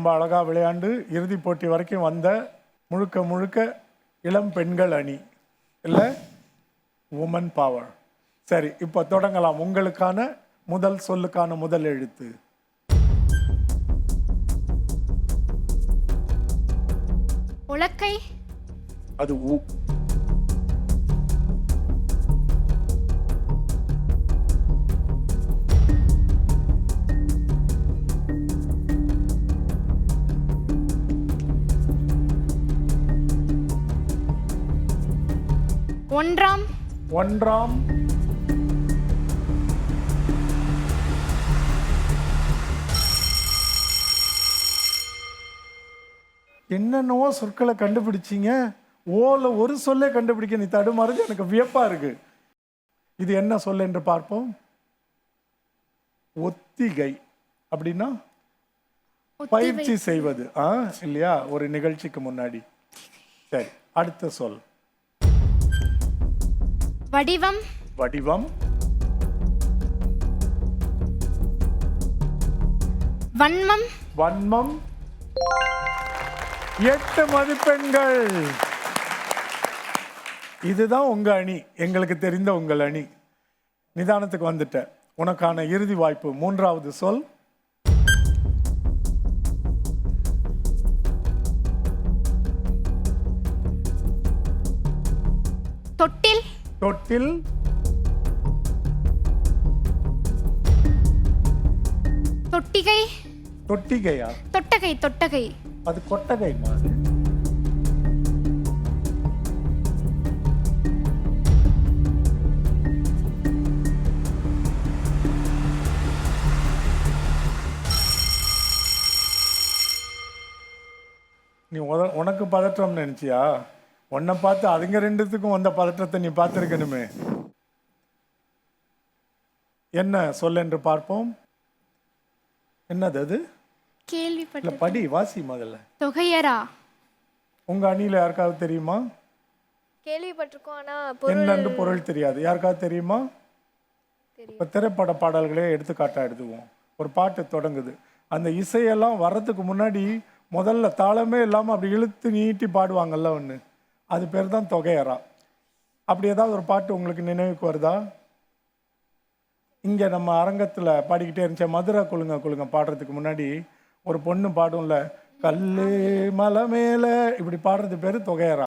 ரொம்ப அழகாக விளையாண்டு இறுதிப் போட்டி வரைக்கும் வந்த முழுக்க முழுக்க இளம் பெண்கள் அணி. இல்லை உமன் பவர் சரி இப்போ தொடங்கலாம். உங்களுக்கான முதல் சொல்லுக்கான முதல் எழுத்து. உலக்கை. அது உ. ஒன்றாம் ஒன்றாம் என்னென்னவோ சொற்களை கண்டுபிடிச்சீங்க. ஓல ஒரு சொல்லே கண்டுபிடிக்க நீ தடுமாறுது எனக்கு வியப்பா இருக்கு. இது என்ன சொல் என்று பார்ப்போம். ஒத்திகை அப்படின்னா பயிற்சி செய்வது. ஆ இல்லையா? ஒரு நிகழ்ச்சிக்கு முன்னாடி. சரி அடுத்த சொல். வடிவம். வடிவம். வன்மம். வன்மம். எட்டு மதிப்பெண்கள். இதுதான் உங்க அணி. எங்களுக்கு தெரிந்த உங்கள் அணி. நிதானத்துக்கு வந்துட்ட உனக்கான இறுதி வாய்ப்பு. மூன்றாவது சொல். தொட்டில். தொட்டில். தொட்டிகை. தொட்டிகையா? தொட்டகை தொட்டகை. அது கொட்டகை மாதிரி நீ உத- உனக்கு பதற்றம் நினைச்சியா? உன்னை பார்த்து அதுங்க ரெண்டுத்துக்கும் வந்த பதற்றத்தை நீ பார்த்துருக்கணுமே. என்ன சொல் என்று பார்ப்போம். என்னது அது? கேள்விப்பட்ட படி வாசி முதல்ல. தொகையரா? உங்க அணியில யாருக்காவது தெரியுமா? கேள்விப்பட்டிருக்கோம் ஆனா பொருள் என்னன்னு பொருள் தெரியாது. யாருக்காவது தெரியுமா? இப்போ திரைப்பட பாடல்களே எடுத்துக்காட்டா எடுத்துக்குவோம் ஒரு பாட்டு தொடங்குது. அந்த இசையெல்லாம் வர்றதுக்கு முன்னாடி முதல்ல தாளமே இல்லாமல் அப்படி இழுத்து நீட்டி பாடுவாங்கல்ல ஒன்று அது பேர் தான் தொகையறா. அப்படி ஏதாவது ஒரு பாட்டு உங்களுக்கு நினைவுக்கு வருதா? இங்கே நம்ம அரங்கத்தில் பாடிக்கிட்டே இருந்துச்சு மதுரை கொழுங்க கொழுங்க பாடுறதுக்கு முன்னாடி ஒரு பொண்ணு பாடும்ல கல்லு மலை மேலே இப்படி பாடுறது பேர் தொகையறா.